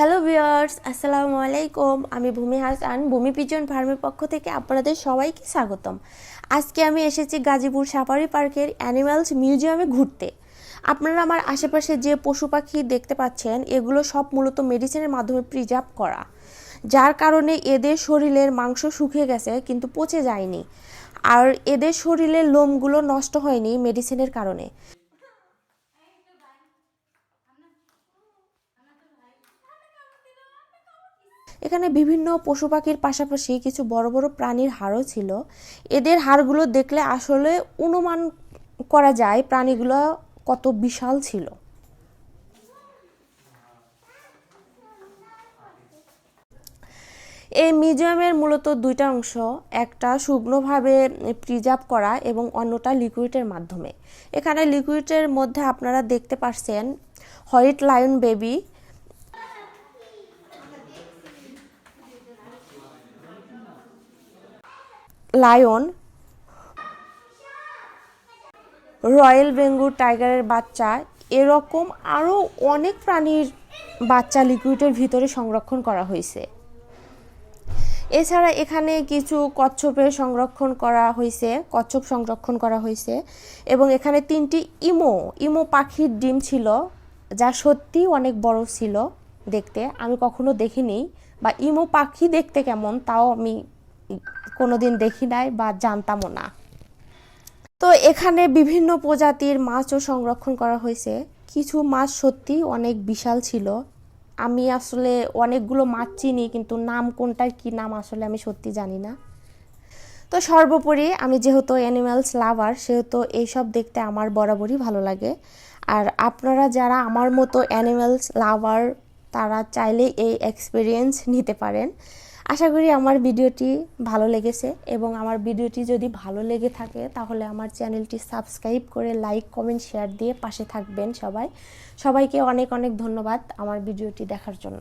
Hello viewers আসসালামু আলাইকুম আমি ভূমি হাসান, ভূমি পিজন ফার্মের পক্ষ থেকে আপনাদের সবাইকে স্বাগতম। আজকে আমি এসেছি গাজীপুর সাফারি পার্কের অ্যানিমালস মিউজিয়ামে ঘুরতে। আপনারা আমার আশেপাশে যে পশু পাখি দেখতে পাচ্ছেন, এগুলো সব মূলত মেডিসিনের মাধ্যমে প্রিজার্ভ করা। যার কারণে এদের শরীরের মাংস শুকিয়ে গেছে, কিন্তু পচে যায়নি। আর এদের শরীরের লোমগুলো নষ্ট হয়নি মেডিসিনের কারণে। এখানে বিভিন্ন পশু পাখির পাশাপাশি কিছু বড় বড় প্রাণীর হাড়ও ছিল। এদের হাড়গুলো দেখলে আসলে অনুমান করা যায় প্রাণীগুলো কত বিশাল ছিল। এই মিউজিয়ামের মূলত দুইটা অংশ, একটা শুকনোভাবে প্রিজার্ভ করা এবং অন্যটা লিকুইডের মাধ্যমে। এখানে লিকুইডের মধ্যে আপনারা দেখতে পাচ্ছেন white lion baby lion royal Bengal টাইগারের বাচ্চা, এরকম আরও অনেক প্রাণীর বাচ্চা লিকুইডের ভিতরে সংরক্ষণ করা হয়েছে। এছাড়া এখানে কিছু কচ্ছপের সংরক্ষণ করা হয়েছে, কচ্ছপ সংরক্ষণ করা হয়েছে এবং এখানে তিনটি ইমো ইমো পাখির ডিম ছিল, যা সত্যি অনেক বড় ছিল দেখতে। আমি কখনো দেখিনি বা ইমো পাখি দেখতে কেমন, তাও আমি কোনোদিন দেখি নাই বা জানতামও না। তো এখানে বিভিন্ন প্রজাতির মাছও সংরক্ষণ করা হয়েছে। কিছু মাছ সত্যি অনেক বিশাল ছিল। আমি আসলে অনেকগুলো মাছ চিনি, কিন্তু নাম কোনটার কি নাম আসলে আমি সত্যি জানি না। তো সর্বোপরি আমি যেহেতু অ্যানিম্যালস লাভার সেহেতু এইসব দেখতে আমার বরাবরই ভালো লাগে। আর আপনারা যারা আমার মতো অ্যানিম্যালস লাভার তারা চাইলে এই এক্সপিরিয়েন্স নিতে পারেন। আশা করি আমার ভিডিওটি ভালো লেগেছে এবং আমার ভিডিওটি যদি ভালো লেগে থাকে তাহলে আমার চ্যানেলটি সাবস্ক্রাইব করে লাইক, কমেন্ট, শেয়ার দিয়ে পাশে থাকবেন সবাই। সবাইকে অনেক অনেক ধন্যবাদ আমার ভিডিওটি দেখার জন্য।